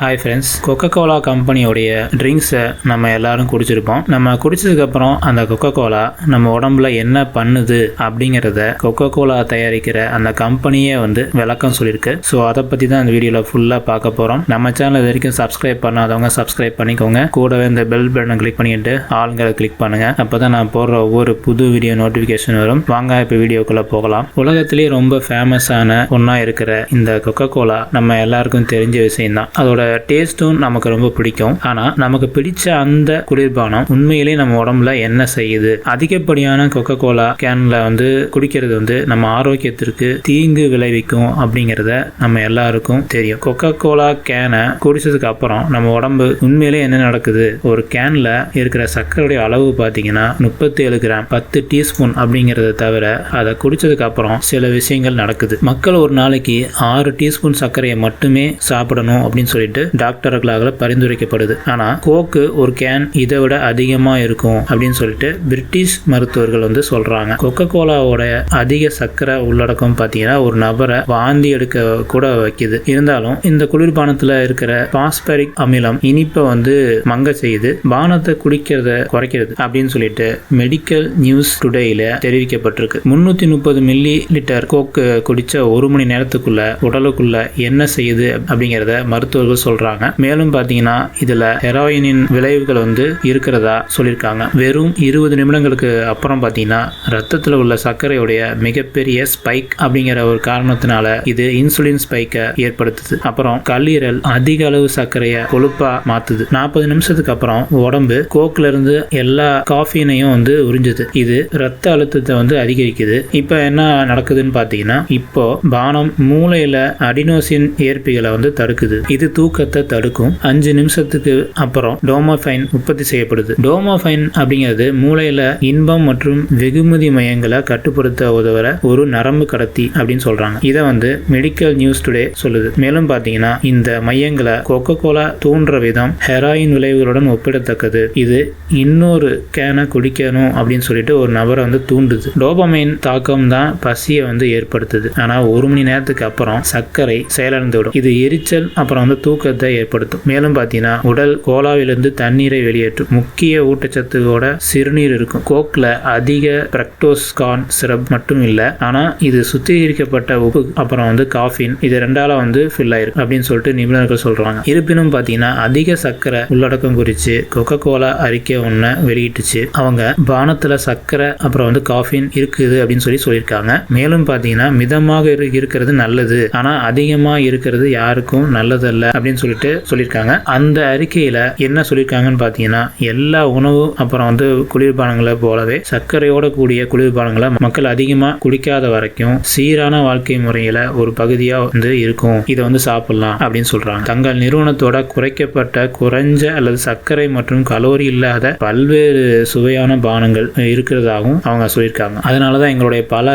Hi friends Coca Cola கம்பெனியோடைய ட்ரிங்க்ஸை நம்ம எல்லாரும் குடிச்சிருப்போம். நம்ம குடிச்சதுக்கப்புறம் அந்த கொக்கோ கோலா நம்ம உடம்புல என்ன பண்ணுது அப்படிங்கிறத கொக்கோ கோலா தயாரிக்கிற அந்த கம்பெனியே வந்து விளக்கம் சொல்லியிருக்கு. ஸோ அதை பற்றி தான் இந்த வீடியோவில் ஃபுல்லாக பார்க்க போகிறோம் நம்ம சேனல் இது வரைக்கும் சப்ஸ்கிரைப் பண்ணாதவங்க சப்ஸ்கிரைப் பண்ணிக்கோங்க. கூடவே இந்த பெல் பட்டனை கிளிக் பண்ணிட்டு ஆளுங்களை கிளிக் பண்ணுங்க. அப்போ தான் நான் போடுற ஒவ்வொரு புது வீடியோ நோட்டிஃபிகேஷன் வரும். வாங்க இப்போ வீடியோக்குள்ளே போகலாம். உலகத்திலேயே ரொம்ப ஃபேமஸான ஒன்றா இருக்கிற இந்த கொக்கோ கோலா நம்ம எல்லாருக்கும் தெரிஞ்ச விஷயம் தான் அதோட டேஸ்ட்டும் நமக்கு ரொம்ப பிடிக்கும். ஆனால் நமக்கு பிடிச்ச அந்த குளிர்பானம் உண்மையிலேயே நம்ம உடம்புல என்ன செய்யுது? அதிகப்படியான கொக்கோ கோலா கேன்ல வந்து குடிக்கிறது வந்து நம்ம ஆரோக்கியத்திற்கு தீங்கு விளைவிக்கும் அப்படிங்கிறத நம்ம எல்லாருக்கும் தெரியும். கொக்கோ கோலா கேனை குடிச்சதுக்கு அப்புறம் நம்ம உடம்பு உண்மையிலேயே என்ன நடக்குது? ஒரு கேன்ல இருக்கிற சர்க்கரையுடைய அளவு பார்த்தீங்கன்னா முப்பத்தி ஏழு கிராம் பத்து டீஸ்பூன் அப்படிங்கிறத தவிர அதை குடிச்சதுக்கு அப்புறம் சில விஷயங்கள் நடக்குது. மக்கள் ஒரு நாளைக்கு ஆறு டீஸ்பூன் சர்க்கரையை மட்டுமே சாப்பிடணும் அப்படின்னு சொல்லிட்டு டாக்டர்களாக பரிந்துரைக்கப்படுது. ஆனா கோக்கு ஒரு கேன் இதை விட அதிகமா இருக்கும் அப்படின்னு சொல்லிட்டு பிரிட்டிஷ் மருத்துவர்கள் வந்து சொல்றாங்க. கொக்கோ கோலாவோட அதிக சர்க்கரை உள்ளடக்கம் பார்த்தீங்கன்னா ஒரு நபரை வாந்தி எடுக்க கூட வைக்குது. இருந்தாலும் இந்த குளிர்பானத்துல இருக்கிற பாஸ்பரிக் அமிலம் இனிப்பை வந்து மங்க செய்யுது. பானத்தை குடிக்கிறத குறைக்கிறது அப்படின்னு சொல்லிட்டு மெடிக்கல் நியூஸ் டுடேல தெரிவிக்கப்பட்டிருக்கு. முன்னூத்தி முப்பது மில்லி லிட்டர் கோக்கு குடிச்ச ஒரு மணி நேரத்துக்குள்ள உடலுக்குள்ள என்ன செய்யுது அப்படிங்கறத மருத்துவர்கள் சொல்றாங்க. மேலும் பாத்தீங்கன்னா இதுல ஹெரோயினின் விளைவுகள் வந்து இருக்கிறதா சொல்லியிருக்காங்க. வெறும் இருபது நிமிடங்களுக்கு அப்புறம் பாத்தீங்கன்னா ரத்தத்துல உள்ள சர்க்கரையுடைய மிகப்பெரிய ஸ்பைக் அப்படிங்கிற ஒரு காரணத்தினால இது இன்சுலின் ஸ்பைக்கை ஏற்படுத்துது. அப்புறம் கல்லீரல் அதிக அளவு சர்க்கரையை கொழுப்பா மாத்துது. நாற்பது நிமிஷத்துக்கு அப்புறம் உடம்பு கோக்ல இருந்து எல்லா காஃபினையும் வந்து உறிஞ்சுது. இது ரத்த அழுத்தத்தை வந்து அதிகரிக்குது. இப்போ என்ன நடக்குதுன்னு பார்த்தீங்கன்னா இப்போ பானம் மூளையில அடினோசின் ஏற்பிகளை வந்து தடுக்குது. இது தூக்கத்தை தடுக்கும். அஞ்சு நிமிஷத்துக்கு அப்புறம் டோமோஃபைன் உற்பத்தி செய்யப்படுது. டோமோஃபைன் அப்படிங்கிறது மூளையில இன்பம் மற்றும் வெகுமதி மையங்களை கட்டுப்படுத்த உதவுற ஒரு நரம்பு கடத்தி அப்படின்னு சொல்றாங்க. இதை வந்து மெடிக்கல் நியூஸ் டுடே சொல்லுது. மேலும் பாத்தீங்கன்னா இந்த மையங்களை கொக்கோ கோலா தூண்டுற விதம் ஹெராயின் விளைவுகளுடன் ஒப்பிடத்தக்கது. இது இன்னொரு கேனை குடிக்கணும் அப்படின்னு சொல்லிட்டு ஒரு நபரை வந்து தூண்டுது. டோபமைன் தாக்கம் தான் பசியை வந்து ஏற்படுத்துது. ஆனா ஒரு மணி நேரத்துக்கு அப்புறம் சர்க்கரை செயலிழந்து விடும். இது எரிச்சல் அப்புறம் வந்து தூக்கத்தை ஏற்படுத்தும். மேலும் பார்த்தீங்கன்னா உடல் கோலாவிலிருந்து தண்ணீரை வெளியேற்றும். முக்கிய ஊட்டச்சத்துவோட சிறுநீர் இருக்கும். கோக்ல அதிக பிரக்டோஸ்கான் சிரப் மட்டும் இல்லை. ஆனா இது சுத்திகரிக்கப்பட்ட உப்பு அப்புறம் வந்து காஃபின் இது ரெண்டால வந்து ஃபில் ஆயிருக்கு அப்படின்னு சொல்லிட்டு நிபுணர்கள் சொல்றாங்க. இருப்பினும் பார்த்தீங்கன்னா அதிக சர்க்கரை உள்ளடக்கம் குறித்து கொக்கோ கோலா அறிக்கை ஒன்று வெளியிட்டுச்சு. அவங்க பானத்துல சர்க்கரை அப்புறம் வந்து காஃபின் இருக்குது அப்படின்னு சொல்லி சொல்லியிருக்காங்க. மேலும் பார்த்தீங்கன்னா மிதமாக இரு- இருக்கிறது நல்லது. ஆனா அதிகமா இருக்கிறது யாருக்கும் நல்லதல்ல அப்படின்னு சொல்லிட்டு சொல்லியிருக்காங்க. அந்த அறிக்கையில் என்ன சொல்லியிருக்காங்கன்னு பார்த்தீங்கன்னா எல்லா உணவு அப்புறம் வந்து குளிர்பானங்களை போலவே சர்க்கரையோட கூடிய குளிர்பானங்களை மக்கள் அதிகமாக குடிக்காத வரைக்கும் சீரான வாழ்க்கை முறையில் ஒரு பகுதியாக வந்து இருக்கும். இதை வந்து சாப்பிடலாம் அப்படின்னு சொல்றாங்க. தங்கள் நிறுவனத்தோட குறைக்கப்பட்ட குறைஞ்ச அல்லது சர்க்கரை மற்றும் கலோரி இல்லாத பல்வேறு சுவையான பானங்கள் இருக்கிறதாகவும் அவங்க சொல்லியிருக்காங்க. அதனாலதான் எங்களுடைய பல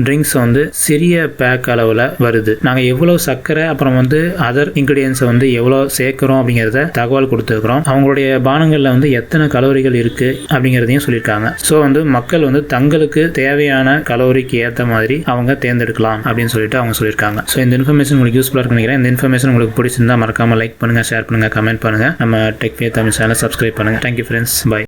ட்ரிங்க்ஸ் வந்து சிறிய பேக் அளவில் வருது. நாங்கள் எவ்வளவு சர்க்கரை அப்புறம் வந்து அதர் இன்க்ரீடியன்ஸை வந்து வந்து எவ்வளோ சேர்க்குறோம் அப்படிங்கிறத தகவல் கொடுத்துருக்குறோம். அவங்களுடைய பானங்களில் வந்து எத்தனை கலோரிகள் இருக்கு அப்படிங்கிறதையும் சொல்லியிருக்காங்க. ஸோ வந்து மக்கள் வந்து தங்களுக்கு தேவையான கலோரிக்கு ஏற்ற மாதிரி அவங்க தேர்ந்தெடுக்கலாம் அப்படின்னு சொல்லிட்டு அவங்க சொல்லியிருக்காங்க. ஸோ இந்த இன்ஃபர்மேஷன் உங்களுக்கு யூஸ்ஃபுல்லாக இருக்குன்னு நினைக்கிறேன். இந்த இன்ஃபர்மேஷன் உங்களுக்கு பிடிச்சிருந்தா மறக்காமல் லைக் பண்ணுங்க ஷேர் பண்ணுங்கள் கமெண்ட் பண்ணுங்க. நம்ம டெக் தமிழ் சேனல் சப்ஸ்கிரைப் பண்ணுங்க. Thank you friends bye